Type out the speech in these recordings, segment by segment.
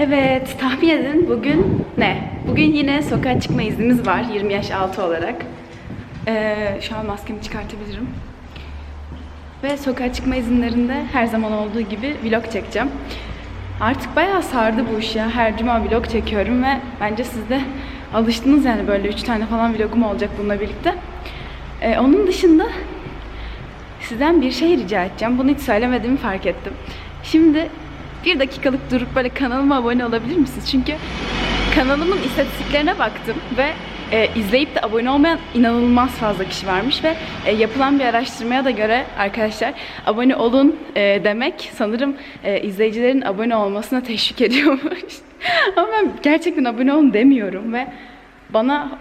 Evet, tahmin edin bugün ne? Bugün yine sokağa çıkma iznimiz var 20 yaş altı olarak. Ee, şu an maskemi çıkartabilirim. Ve sokağa çıkma izinlerinde her zaman olduğu gibi vlog çekeceğim. Artık bayağı sardı bu iş ya. Her cuma vlog çekiyorum ve bence siz de alıştınız yani böyle 3 tane falan vlogum olacak bununla birlikte. Ee, onun dışında sizden bir şey rica edeceğim. Bunu hiç söylemediğimi fark ettim. Şimdi bir dakikalık durup böyle kanalıma abone olabilir misiniz? Çünkü kanalımın istatistiklerine baktım ve e, izleyip de abone olmayan inanılmaz fazla kişi varmış ve e, yapılan bir araştırmaya da göre arkadaşlar abone olun e, demek sanırım e, izleyicilerin abone olmasına teşvik ediyormuş. Ama ben gerçekten abone olun demiyorum ve bana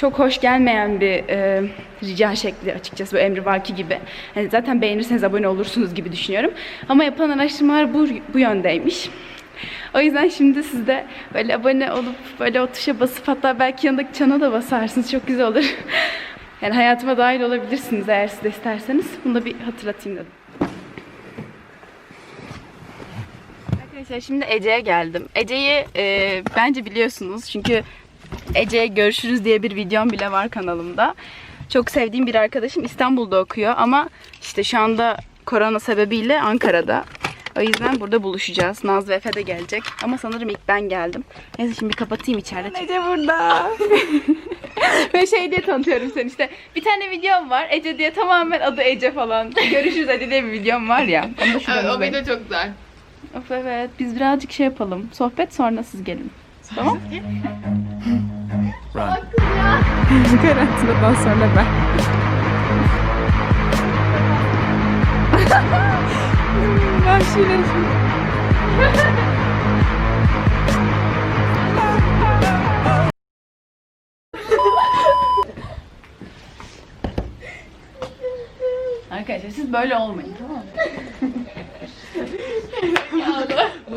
çok hoş gelmeyen bir e, rica şekli açıkçası bu emrivaki gibi. Yani zaten beğenirseniz abone olursunuz gibi düşünüyorum. Ama yapılan araştırmalar bu, bu yöndeymiş. O yüzden şimdi siz de böyle abone olup böyle o tuşa basıp hatta belki yanındaki çana da basarsınız. Çok güzel olur. Yani hayatıma dahil olabilirsiniz eğer siz de isterseniz. Bunu da bir hatırlatayım dedim. Arkadaşlar şimdi Ece'ye geldim. Ece'yi e, bence biliyorsunuz çünkü Ece'ye görüşürüz diye bir videom bile var kanalımda. Çok sevdiğim bir arkadaşım İstanbul'da okuyor ama işte şu anda korona sebebiyle Ankara'da. O yüzden burada buluşacağız. Naz ve Efe de gelecek. Ama sanırım ilk ben geldim. Neyse şimdi bir kapatayım içeride. Ece burada. Ve şey diye tanıtıyorum seni işte. Bir tane videom var. Ece diye tamamen adı Ece falan. Görüşürüz Ece diye bir videom var ya. Onu da Evet, o video çok güzel. Of evet. Biz birazcık şey yapalım. Sohbet sonra siz gelin. Tamam? Karantinadan sonra ben. Vahşileşim. Arkadaşlar siz böyle olmayın tamam mı?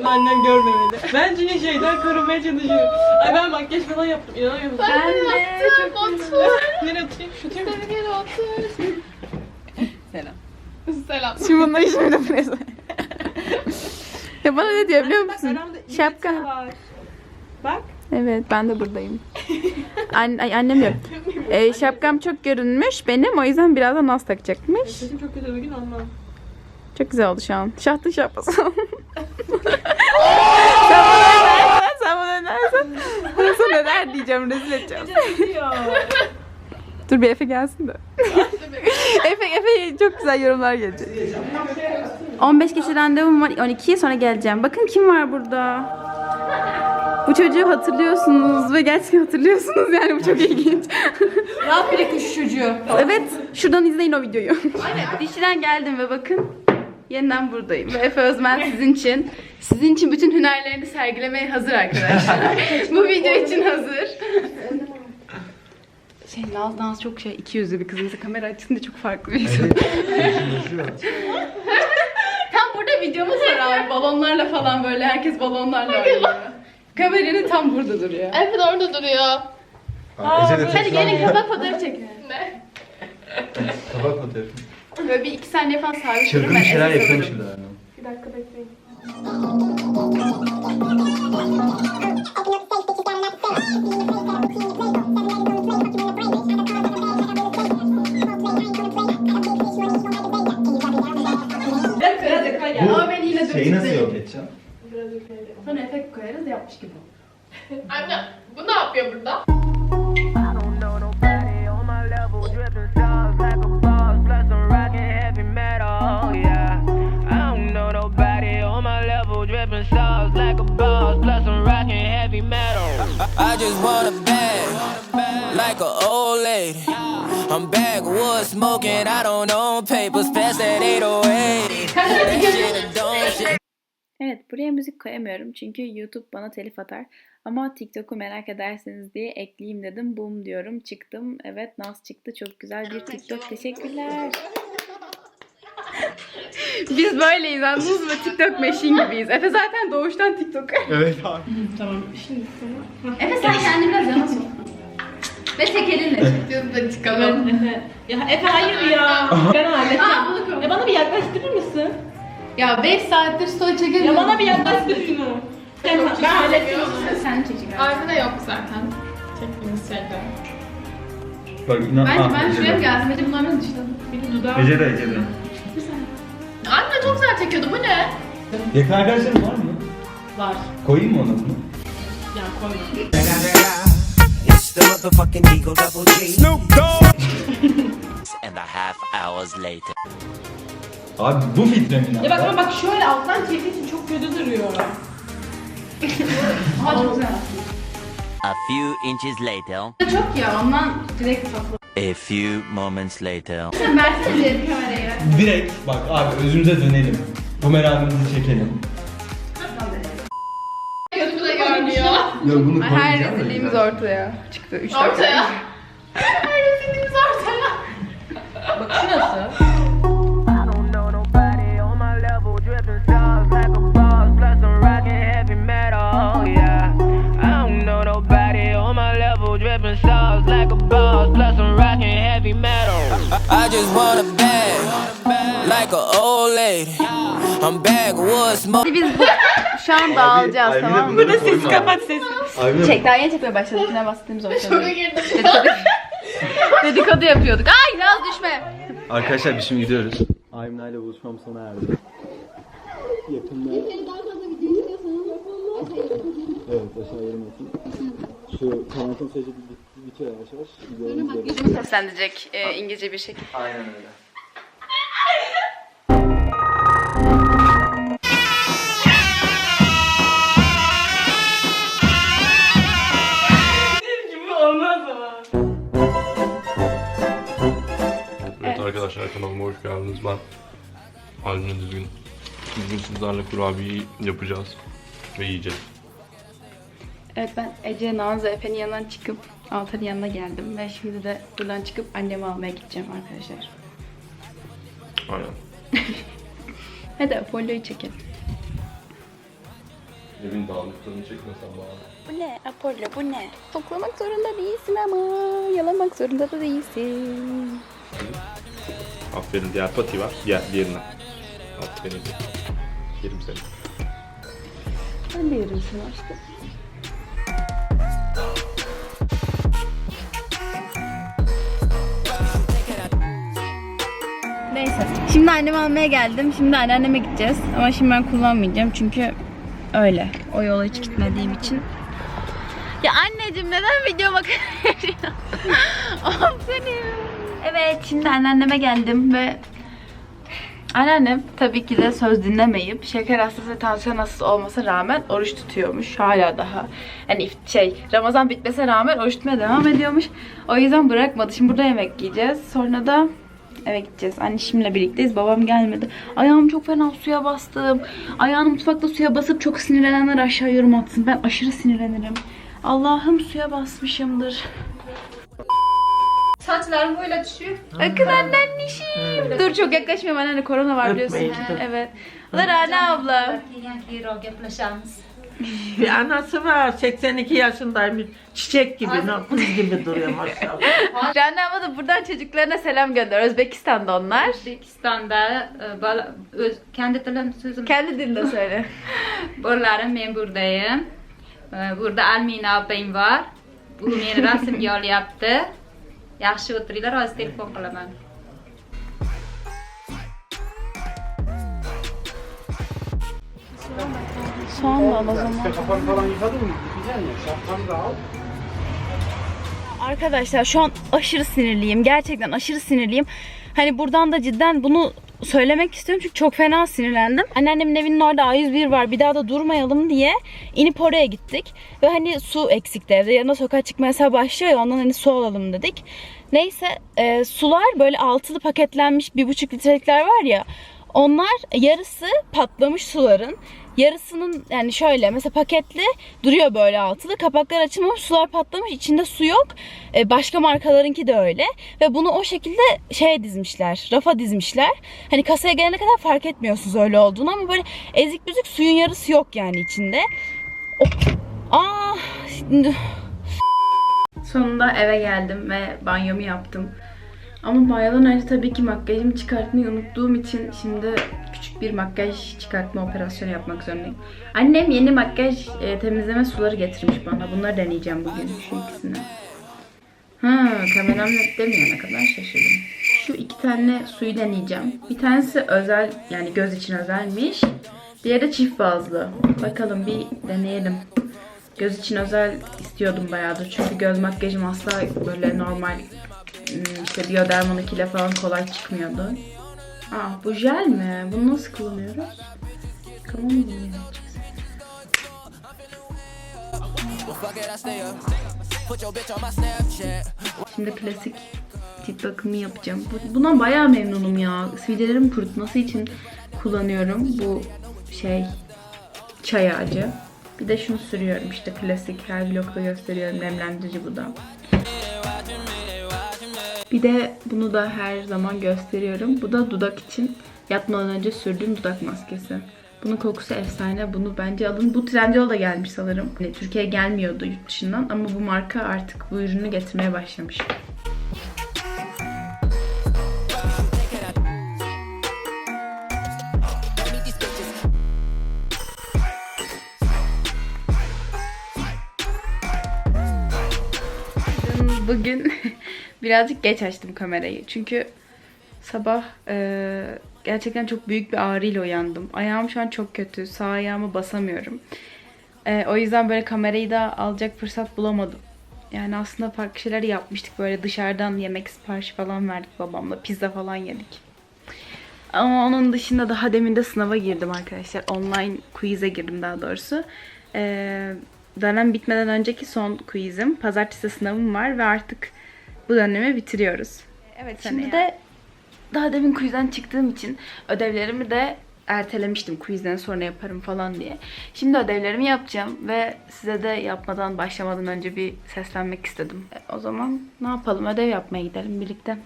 Bunu annem görmemeli. Ben çünkü şeyden korunmaya çalışıyorum. Ay ben makyaj falan yaptım. İnanamıyor musun? Ben de çok Otur. Nereye atayım? Şutayım mı? Gel otur. Selam. Selam. Şimdi bununla işimi de buraya Ya bana ne diyor biliyor musun? Şapka. var. Bak. Evet ben de buradayım. An ay, annem yok. Ee, şapkam çok görünmüş benim o yüzden birazdan nas takacakmış. Sesim çok kötü bugün ondan. Çok güzel oldu şu an. Şahtın şapkası. sen bana önersen, sen bana önersen. Öner diyeceğim, rezil edeceğim. Dur bir Efe gelsin de. Efe, Efe çok güzel yorumlar gelecek. 15 kişi randevum var 12'ye sonra geleceğim. Bakın kim var burada. Bu çocuğu hatırlıyorsunuz ve gerçekten hatırlıyorsunuz yani bu çok ilginç. Ne yapayım şu çocuğu? evet şuradan izleyin o videoyu. Aynen. Dişiden geldim ve bakın yeniden buradayım. Ve Efe Özmen sizin için sizin için bütün hünerlerini sergilemeye hazır arkadaşlar. bu video için hazır. Şey Naz Naz çok şey iki yüzlü bir kız. Mesela kamera açısında çok farklı bir insan. tam burada videomuz var abi. Balonlarla falan böyle herkes balonlarla oynuyor. Kameranın tam burada duruyor. Evet orada duruyor. Hadi gelin kapak fotoğrafı çekin. Ne? Tabak fotoğrafı. Böyle bir iki saniye falan sabit. Çılgın bir şeyler yapıyorum şimdi. yani. Bir dakika bekleyin. Ama ben yine Şeyi nasıl dürtükleyeyim. yok edeceğim? Sonra efekt koyarız yapmış gibi. Anne bu ne yapıyor burada? Level, dripping stars like a boss, plus I'm rocking heavy metal. I just want a bag, like an old lady. I'm backwoods smoking, I don't own papers, pass that 808. That shit a dumb shit. Evet buraya müzik koyamıyorum çünkü YouTube bana telif atar. Ama TikTok'u merak ederseniz diye ekleyeyim dedim. Boom diyorum çıktım. Evet Naz çıktı. Çok güzel bir TikTok. Teşekkürler. Biz böyleyiz anladınız mı? TikTok machine gibiyiz. Efe zaten doğuştan TikTok. Evet abi. Efe sen kendini biraz yana sok. Ve tek elinle de çıkalım. Efe. Ya Efe hayır ya. Ben halledeceğim. Aa, bunu koy. Ya bana bir yaklaştırır mısın? Ya 5 saattir story çekemiyorum. Ya bana bir yaklaştır şunu. Ben, ben. Sen çekeceksin. Armı da yok zaten. Çektiğimiz şeyde. Bak inan. Bence Ah, ben Ece şuraya de. mı gelsin? Bence bunlardan dışladım. Bir dudağı. Ece de Ece de. Anne çok güzel çekiyordu bu ne? Yakın arkadaşların var mı? Var. Koyayım mı bunu? Ya koyma. It's the motherfucking Eagle Double G. Snoop Dogg. and a half hours later. Abi bu filtre mi? Ya bak ama bak şöyle alttan çektiği için çok kötü duruyor. Aha çok güzel. A few inches later. Çok ya ondan direkt saklı. A few moments later. Bir kamerayı. Direkt bak abi özümüze dönelim. Bumerangımızı çekelim. Gözümü de görmüyor. Ya bunu Her koymayacağım da rezilliğimiz güzel. ortaya çıktı. Üç dakika. Ortaya. Her rezilliğimiz ortaya. Bak şurası. I don't know nobody on my level, dripping sauce like a boss, plus I'm rocking heavy metal, yeah. I don't know nobody on my level, dripping sauce like a boss, plus I'm rocking heavy metal. I just want smoking. Biz bu, şu an dağılacağız tamam mı? Bu ne ses kapat sesi. Abi Çek daha yeni çekmeye başladık. Ne bastığımız ortada. Dedikodu, dedikodu yapıyorduk. Ay Naz düşme. Arkadaşlar biz şimdi gidiyoruz. Aymina ile buluşmam sona erdi. Yakında... Evet aşağı yerim atayım. Şu karantin süreci bit- bitiyor yavaş yavaş. Gidelim gidelim. Seslendirecek e, İngilizce bir şekilde. Aynen öyle. Kanalıma hoş geldiniz. Ben Halime Düzgün. Bugün sizlerle kurabiye yapacağız ve yiyeceğiz. Evet ben Ece, Naz ve Efe'nin yanından çıkıp Altan'ın yanına geldim. Ve şimdi de buradan çıkıp annemi almaya gideceğim arkadaşlar. Aynen. Hadi Apollo'yu çekelim. Evin dağınıklığını çekmesen bana. Bu ne Apollo bu ne? Toplamak zorunda değilsin ama yalamak zorunda da değilsin. Aferin diğer pati var. Diğer diğerine. Aferin. Yerim seni. Ben de yerim seni aşkım. Neyse. Şimdi annemi almaya geldim. Şimdi anneanneme gideceğiz. Ama şimdi ben kullanmayacağım çünkü öyle. O yola hiç gitmediğim için. Ya anneciğim neden videoma karışıyorsun? Aferin. Evet şimdi anneanneme geldim ve Anneannem tabii ki de söz dinlemeyip şeker hastası ve tansiyon hastası olmasına rağmen oruç tutuyormuş. Hala daha hani şey Ramazan bitmesine rağmen oruç tutmaya devam ediyormuş. O yüzden bırakmadı. Şimdi burada yemek yiyeceğiz. Sonra da eve gideceğiz. Annemle birlikteyiz. Babam gelmedi. Ayağım çok fena suya bastım. Ayağını mutfakta suya basıp çok sinirlenenler aşağı yorum atsın. Ben aşırı sinirlenirim. Allah'ım suya basmışımdır. Saçlarım böyle düşüyor. Akın anneciğim. Dur çok yaklaşmayayım anneanne korona var biliyorsun. Ha, evet. Da Rana abla. Bir anası var 82 yaşındaymış. Çiçek gibi, kız gibi duruyor maşallah. Rana abla da buradan çocuklarına selam gönder. Özbekistan'da onlar. O'zbekistonda e, bola- o'z kendi tilim so'zim Kendi dilinde söyle. borlarim men buradayım E, burada almina opang bor u meni rasmga olyapti yaxshi o'tiringlar hozir telefon qilaman Soğan da al o zaman. Arkadaşlar şu an aşırı sinirliyim. Gerçekten aşırı sinirliyim. Hani buradan da cidden bunu söylemek istiyorum çünkü çok fena sinirlendim. Anneannemin evinin orada A101 var. Bir daha da durmayalım diye inip oraya gittik. Ve hani su eksikti evde. Yanında sokağa çıkma yasağı başlıyor ya ondan hani su alalım dedik. Neyse e, sular böyle altılı paketlenmiş bir buçuk litrelikler var ya. Onlar yarısı patlamış suların. Yarısının yani şöyle mesela paketli duruyor böyle altılı. Kapaklar açılmamış, sular patlamış, içinde su yok. Ee, başka markalarınki de öyle. Ve bunu o şekilde şeye dizmişler, rafa dizmişler. Hani kasaya gelene kadar fark etmiyorsunuz öyle olduğunu ama böyle ezik büzük suyun yarısı yok yani içinde. O... Aa, şimdi- Sonunda eve geldim ve banyomu yaptım. Ama banyodan önce tabii ki makyajımı çıkartmayı unuttuğum için şimdi küçük bir makyaj çıkartma operasyonu yapmak zorundayım. Annem yeni makyaj e, temizleme suları getirmiş bana. Bunları deneyeceğim bugün şu ikisini. Ha, kameram net demeyene kadar şaşırdım. Şu iki tane suyu deneyeceğim. Bir tanesi özel yani göz için özelmiş. Diğeri çift bazlı. Bakalım bir deneyelim. Göz için özel istiyordum bayağıdır. Çünkü göz makyajım asla böyle normal hmm, işte Bioderman 2 ile falan kolay çıkmıyordu. Aa bu jel mi? Bunu nasıl kullanıyoruz? Snapchat. Şimdi klasik tip bakımı yapacağım. Bu- Bundan bayağı memnunum ya. Sivilcelerimi kurutması için kullanıyorum bu şey çay ağacı. Bir de şunu sürüyorum işte klasik her vlogda gösteriyorum nemlendirici bu da. Bir de bunu da her zaman gösteriyorum. Bu da dudak için yatmadan önce sürdüğüm dudak maskesi. Bunun kokusu efsane. Bunu bence alın. Bu Trendyol'da gelmiş sanırım. Hani Türkiye'ye gelmiyordu yurt dışından ama bu marka artık bu ürünü getirmeye başlamış. Bugün birazcık geç açtım kamerayı. Çünkü sabah e, gerçekten çok büyük bir ağrıyla uyandım. Ayağım şu an çok kötü. Sağ ayağımı basamıyorum. E, o yüzden böyle kamerayı da alacak fırsat bulamadım. Yani aslında farklı şeyler yapmıştık. Böyle dışarıdan yemek siparişi falan verdik babamla. Pizza falan yedik. Ama onun dışında daha demin de sınava girdim arkadaşlar. Online quiz'e girdim daha doğrusu. Ee, dönem bitmeden önceki son quizim. Pazartesi sınavım var ve artık bu dönemi bitiriyoruz. Evet şimdi de daha demin quizden çıktığım için ödevlerimi de ertelemiştim quizden sonra yaparım falan diye. Şimdi ödevlerimi yapacağım ve size de yapmadan başlamadan önce bir seslenmek istedim. E, o zaman ne yapalım ödev yapmaya gidelim birlikte.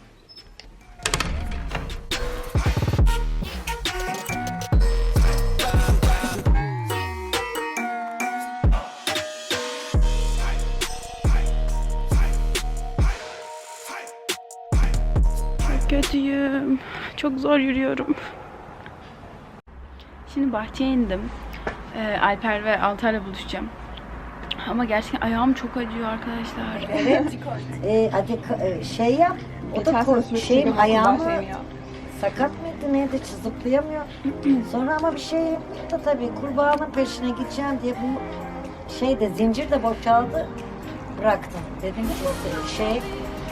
Kötüyüm. Çok zor yürüyorum. Şimdi bahçeye indim. Ee, Alper ve Altar'la buluşacağım. Ama gerçekten ayağım çok acıyor arkadaşlar. Ee, hadi e, şey yap. O da kork şeyim ayağımı sakat mıydı neydi zıplayamıyor. Sonra ama bir şey yaptı tabii kurbağanın peşine gideceğim diye bu şeyde zincir de boşaldı. Bıraktım. Dedim ki şey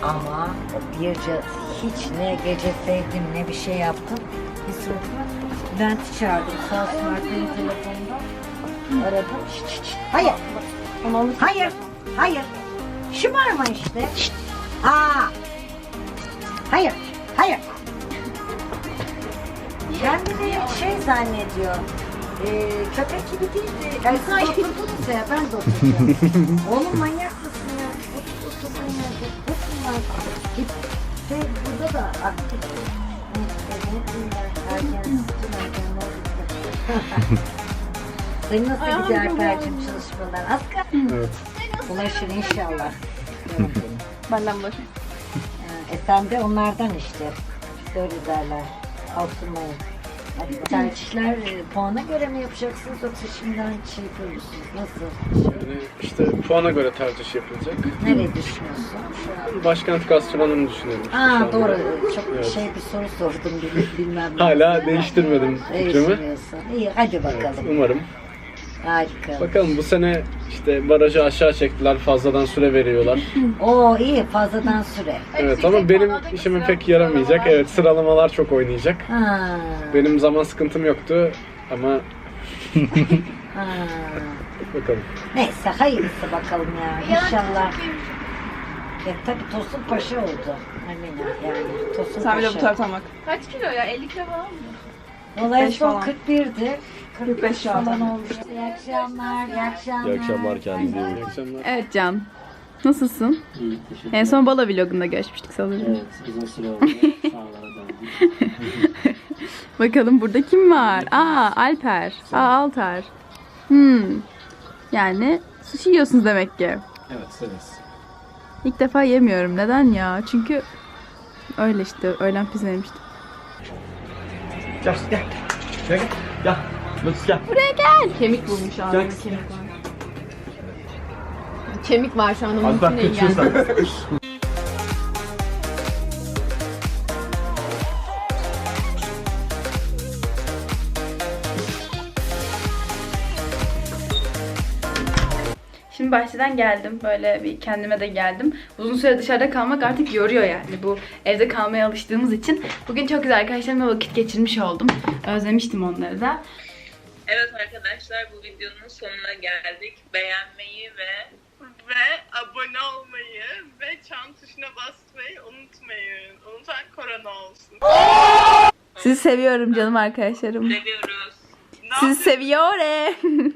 ama o birce hiç ne gece sevdim ne bir şey yaptım. Bir sırada Bülent'i çağırdım. Sağ olsun telefonunda. Aradım. Şşt, şşt, şşt. Hayır. Hayır. Hayır. Şımarma işte. Aa. Hayır. Hayır. Kendini şey zannediyor. Ee, köpek gibi değil de. Yani siz oturdunuz ya ben de oturdum. Oğlum manyak Oturma. Git. Şey burada da aktif. Senin nasıl gidiyor Alper'cim çalışmalar? Az kaldı. Evet. Bulaşır inşallah. Benden boş. e sen de onlardan işte. Böyle derler. Altınmayın. Tercihler e, puana göre mi yapacaksınız yoksa şimdiden şey yapıyor musunuz? Nasıl? Yani işte puana göre tercih yapılacak. Nereye düşünüyorsun? Başkent gastronomunu düşünüyorum. işte şu Aa anda. doğru. Çok Evet. şey bir soru sordum bil- bilmem ne. Hala değiştirmedim fikrimi. Değiştiriyorsun. İyi hadi bakalım. umarım. Harika. Bakalım bu sene işte barajı aşağı çektiler. Fazladan süre veriyorlar. Oo iyi fazladan süre. Evet ama benim işime pek yaramayacak. Evet sıralamalar çok oynayacak. Ha. Benim zaman sıkıntım yoktu ama ha. bakalım. Neyse hayırlısı bakalım ya. İnşallah. Ya tabii Tosun Paşa oldu. Emine yani. Tosun Sen bir de bu Paşa. taraftan bak. Kaç kilo ya? 50 kilo falan mı? Vallahi en 45 son falan. 41'di. 45 şu an. falan oldu. İyi akşamlar, iyi akşamlar. İyi akşamlar kendinize iyi bakın. akşamlar. Evet Can. Nasılsın? İyi, teşekkür En son bala vlogunda görüşmüştük sanırım. Evet, uzun süre oldu. Sağlara döndük. Bakalım burada kim var? Aa Alper. Aa Altar. Hmm. Yani sushi yiyorsunuz demek ki. Evet, severiz. İlk defa yemiyorum. Neden ya? Çünkü Öyle işte öğlen pizza yemiştim. Gel gel. Gel gel. Gel. Nasıl gel? Buraya gel. Kemik bulmuş abi. Gel. Kemik var. Kemik var şu anda Az değil kaçıyorsan. Bahçeden geldim. Böyle bir kendime de geldim. Uzun süre dışarıda kalmak artık yoruyor yani. Bu evde kalmaya alıştığımız için. Bugün çok güzel arkadaşlarımla vakit geçirmiş oldum. Özlemiştim onları da. Evet arkadaşlar bu videonun sonuna geldik. Beğenmeyi ve ve abone olmayı ve çan tuşuna basmayı unutmayın. Unutan korona olsun. Sizi seviyorum canım arkadaşlarım. Seviyoruz. Sizi seviyorum.